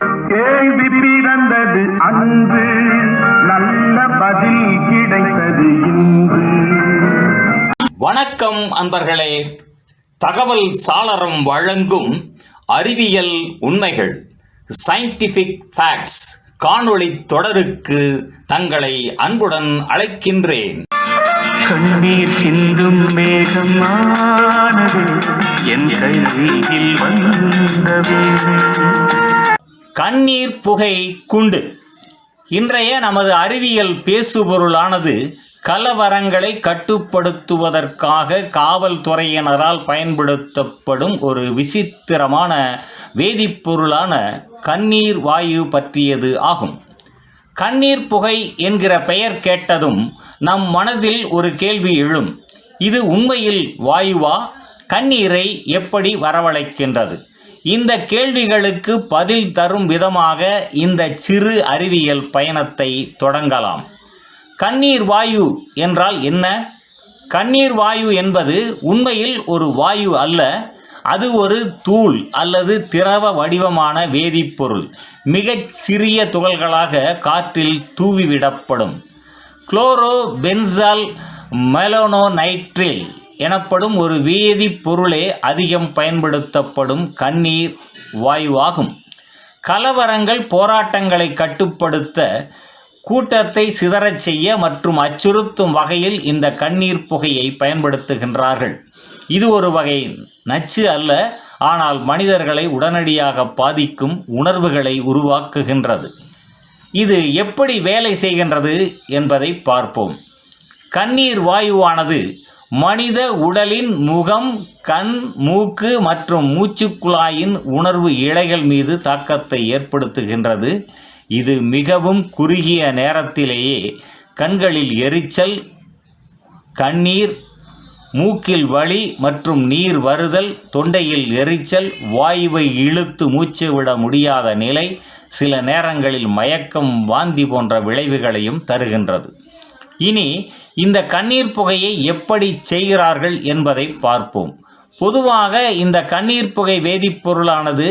கேள்வி பிறந்தது அன்று நல்ல பதில் கிடைத்தது இன்று. வணக்கம் அன்பர்களே. தகவல் சாளரம் வழங்கும் அறிவியல் உண்மைகள் சயின்டிஃபிக் ஃபேக்ட்ஸ் காணொளி தொடருக்கு தங்களை அன்புடன் அழைக்கின்றேன். கண்ணீர் சிந்தும் மேகமானது என் கையில் வந்தவே கண்ணீர் புகை குண்டு. இன்றைய நமது அறிவியல் பேசுபொருளானது கலவரங்களை கட்டுப்படுத்துவதற்காக காவல்துறையினரால் பயன்படுத்தப்படும் ஒரு விசித்திரமான வேதிப்பொருளான கண்ணீர் வாயு பற்றியது ஆகும். கண்ணீர் புகை என்கிற பெயர் கேட்டதும் நம் மனதில் ஒரு கேள்வி எழும். இது உண்மையில் வாயுவா? கண்ணீரை எப்படி வரவழைக்கின்றது? இந்த கேள்விகளுக்கு பதில் தரும் விதமாக இந்த சிறு அறிவியல் பயணத்தை தொடங்கலாம். கண்ணீர் வாயு என்றால் என்ன? கண்ணீர் வாயு என்பது உண்மையில் ஒரு வாயு அல்ல அது ஒரு தூள் அல்லது திரவ வடிவமான வேதிப்பொருள். மிகச் சிறிய துகள்களாக காற்றில் தூவிவிடப்படும். குளோரோ பென்சால் மெலோனோநைட்ரில் எனப்படும் ஒரு வேதிப்பொருளே அதிகம் பயன்படுத்தப்படும் கண்ணீர் வாயுவாகும். கலவரங்கள் போராட்டங்களை கட்டுப்படுத்த கூட்டத்தை சிதறச் செய்ய மற்றும் அச்சுறுத்தும் வகையில் இந்த கண்ணீர் புகையை பயன்படுத்துகின்றார்கள். இது ஒரு வகை நச்சு அல்ல ஆனால் மனிதர்களை உடனடியாக பாதிக்கும் உணர்வுகளை உருவாக்குகின்றது. இது எப்படி வேலை செய்கின்றது என்பதை பார்ப்போம். கண்ணீர் வாயுவானது மனித உடலின் முகம் கண் மூக்கு மற்றும் மூச்சுக்குழாயின் உணர்வு இழைகள் மீது தாக்கத்தை ஏற்படுத்துகின்றது. இது மிகவும் குறுகிய நேரத்திலேயே கண்களில் எரிச்சல் கண்ணீர் மூக்கில் வலி மற்றும் நீர் வருதல் தொண்டையில் எரிச்சல் வாயுவை இழுத்து மூச்சு விட முடியாத நிலை சில நேரங்களில் மயக்கம் வாந்தி போன்ற விளைவுகளையும் தருகின்றது. இனி இந்த கண்ணீர் புகையை எப்படி செய்கிறார்கள் என்பதை பார்ப்போம். பொதுவாக இந்த கண்ணீர் புகை வேதிப்பொருளானது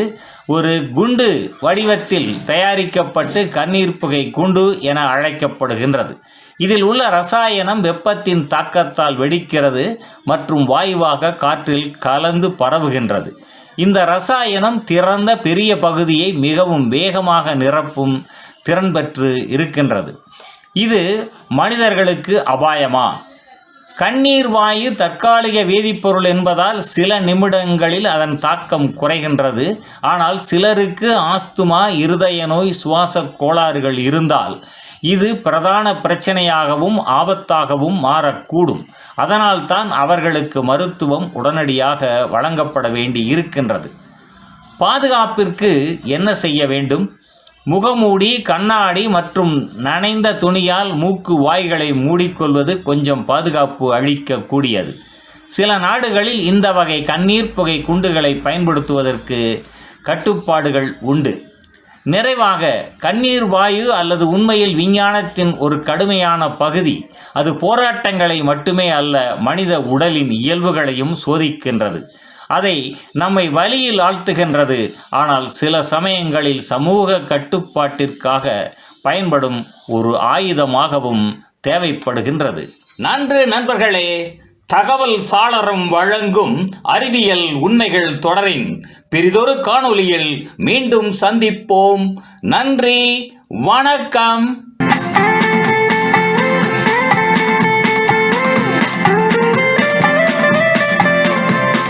ஒரு குண்டு வடிவத்தில் தயாரிக்கப்பட்டு கண்ணீர் புகை குண்டு என அழைக்கப்படுகின்றது. இதில் உள்ள ரசாயனம் வெப்பத்தின் தாக்கத்தால் வெடிக்கிறது மற்றும் வாயுவாக காற்றில் கலந்து பரவுகின்றது. இந்த ரசாயனம் திறந்த பெரிய பகுதியை மிகவும் வேகமாக நிரப்பும் திறன் பெற்று இருக்கின்றது. இது மனிதர்களுக்கு அபாயமா? கண்ணீர் வாயு தற்காலிக வேதிப்பொருள் என்பதால் சில நிமிடங்களில் அதன் தாக்கம் குறைகின்றது. ஆனால் சிலருக்கு ஆஸ்துமா இருதய நோய் சுவாச கோளாறுகள் இருந்தால் இது பிரதான பிரச்சனையாகவும் ஆபத்தாகவும் மாறக்கூடும். அதனால்தான் அவர்களுக்கு மருத்துவம் உடனடியாக வழங்கப்பட வேண்டி இருக்கின்றது பாதுகாப்பிற்கு என்ன செய்ய வேண்டும்? முகமூடி கண்ணாடி மற்றும் நனைந்த துணியால் மூக்கு வாய்களை மூடிக்கொள்வது கொஞ்சம் பாதுகாப்பு அளிக்கக்கூடியது. சில நாடுகளில் இந்த வகை கண்ணீர் புகை குண்டுகளை பயன்படுத்துவதற்கு கட்டுப்பாடுகள் உண்டு. நிறைவாக கண்ணீர் வாயு அல்லது உண்மையில் விஞ்ஞானத்தின் ஒரு கடுமையான பகுதி அது போராட்டங்களை மட்டுமே அல்ல மனித உடலின் இயல்புகளையும் சோதிக்கின்றது. அதை நம்மை வழியில் ஆழ்த்துகின்றது. ஆனால் சில சமயங்களில் சமூக கட்டுப்பாட்டிற்காக பயன்படும் ஒரு ஆயுதமாகவும் தேவைப்படுகின்றது. நன்று நண்பர்களே தகவல் சாளரம் வழங்கும் அறிவியல் உண்மைகள் தொடரின் பெரிதொரு காணொளியில் மீண்டும் சந்திப்போம். நன்றி வணக்கம்.